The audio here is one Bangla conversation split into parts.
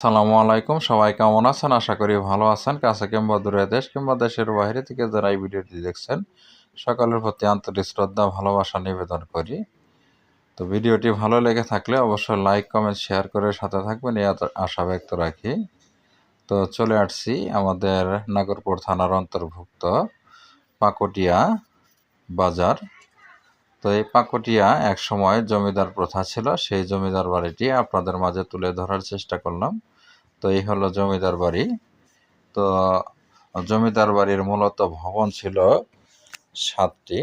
সালামু আলাইকুম। সবাই কেমন আছেন? আশা করি ভালো আছেন। কাছে কিংবা দূরে দেশ কিংবা দেশের বাইরে থেকে যারা এই ভিডিওটি দেখছেন, সকলের প্রতি আন্তরিক শ্রদ্ধা, ভালোবাসা নিবেদন করি। তো ভিডিওটি ভালো লেগে থাকলে অবশ্যই লাইক, কমেন্ট, শেয়ার করে সাথে থাকবেন, এই আশা ব্যক্ত রাখি। তো চলে আসছি আমাদের নাগরপুর থানার অন্তর্ভুক্ত পাকটিয়া বাজার তো এই পাকটিয়া এক সময় জমিদার প্রথা ছিল, সেই জমিদার বাড়িটি আপনাদের মাঝে তুলে ধরার চেষ্টা করলাম। তো এই হলো জমিদার বাড়ি। তো জমিদার বাড়ির মূলত ভবন ছিল সাতটি।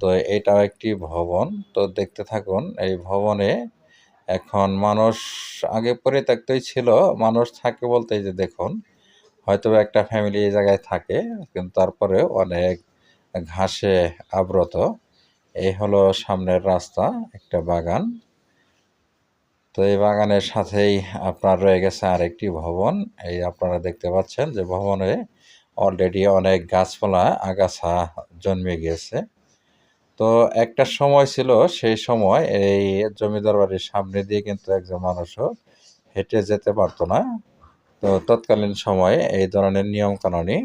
তো এটাও একটি ভবন। তো দেখতে থাকুন, এই ভবনে এখন মানুষ আগে পরিত্যক্তই ছিল। মানুষ থাকে বলতে যে দেখুন হয়তো একটা ফ্যামিলি এই জায়গায় থাকে, কিন্তু তারপরে অনেক ঘাসে আব্রত এই হলো সামনের রাস্তা, একটা বাগান। তো এই বাগানের সাথেই আপনার রয়ে গেছে আরেকটি ভবন। এই আপনারা দেখতে পাচ্ছেন যে ভবনে অলরেডি অনেক গাছপালা, আগাছা জন্মে গিয়েছে। তো একটা সময় ছিল, সেই সময় এই জমিদার বাড়ির সামনে দিয়ে কিন্তু একজন মানুষও হেঁটে যেতে পারতো না। তো তৎকালীন সময়ে এই ধরনের নিয়মকানুনই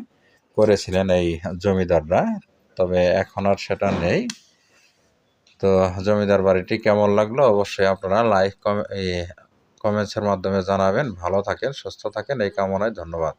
করেছিলেন এই জমিদাররা। তবে এখন আর সেটা নেই। তো জমিদার বাড়িটি কেমন লাগল? অবশ্যই আপনারা লাইক কমেন্টসের মাধ্যমে জানাবেন। ভালো থাকেন, সুস্থ থাকেন, এই কামনায় ধন্যবাদ।